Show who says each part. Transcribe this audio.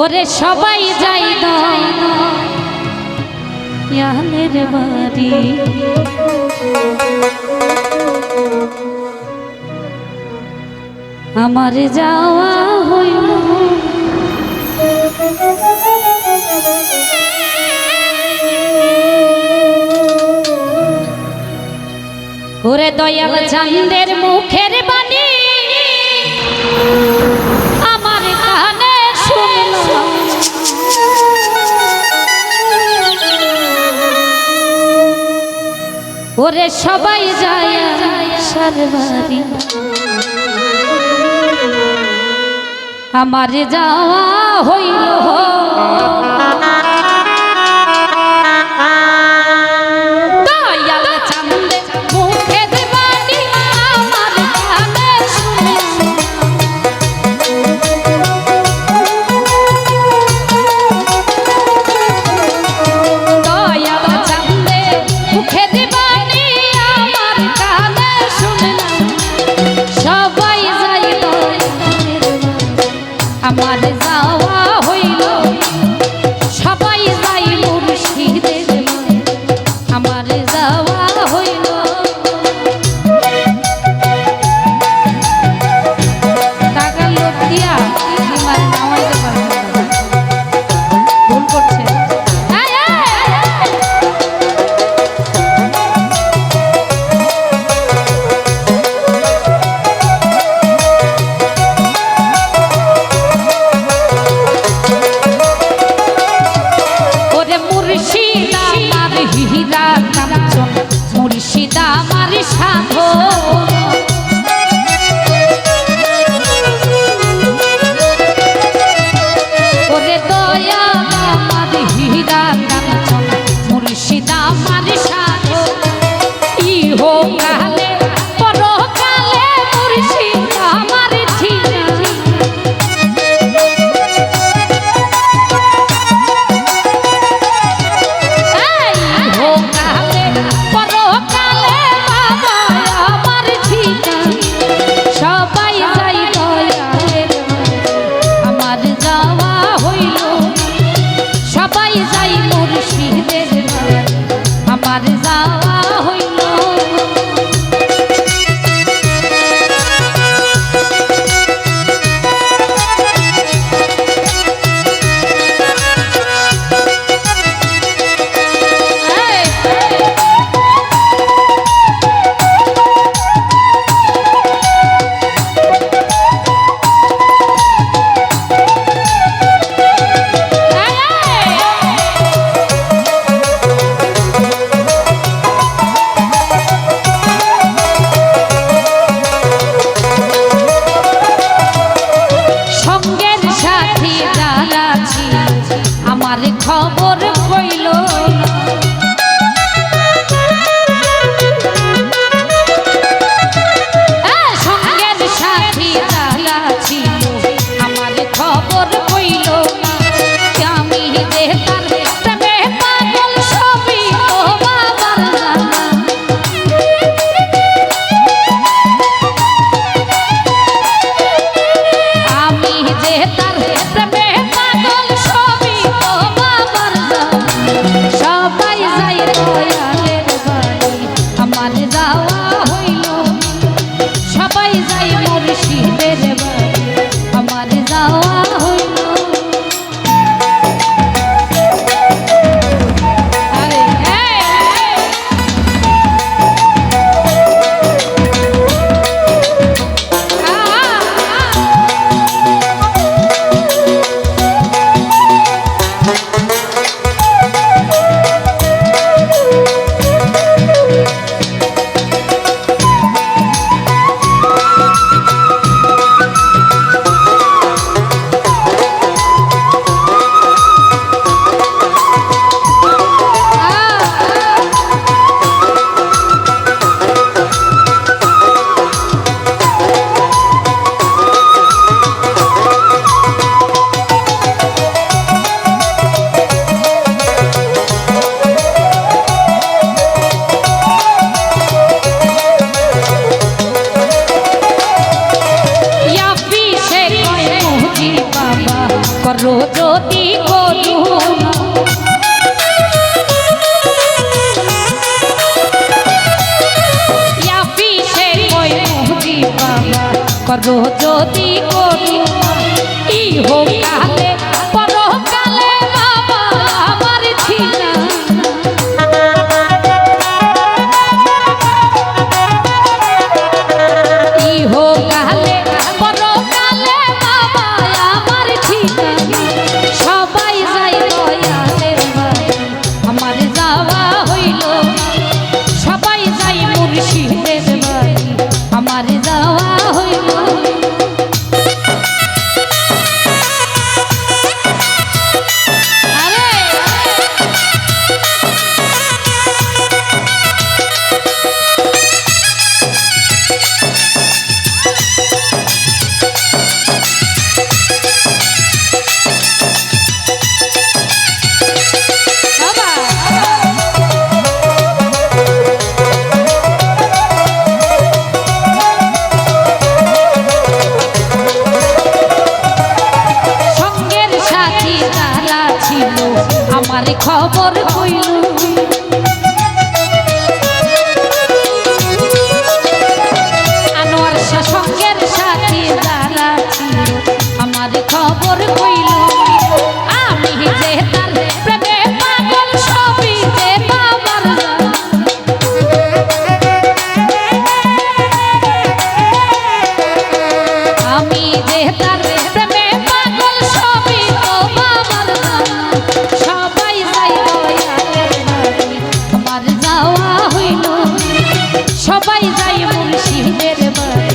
Speaker 1: ওরে সবাই যাই দয়ালের বাড়ি। আমার যাওয়া হইল। ওরে দয়াল চান্দের মুখের বাণী। ওরে সবাই যায় সারবারি। আমার যাওয়া হইল। বাবা সবাই যাই মুর্শিদের বাড়ি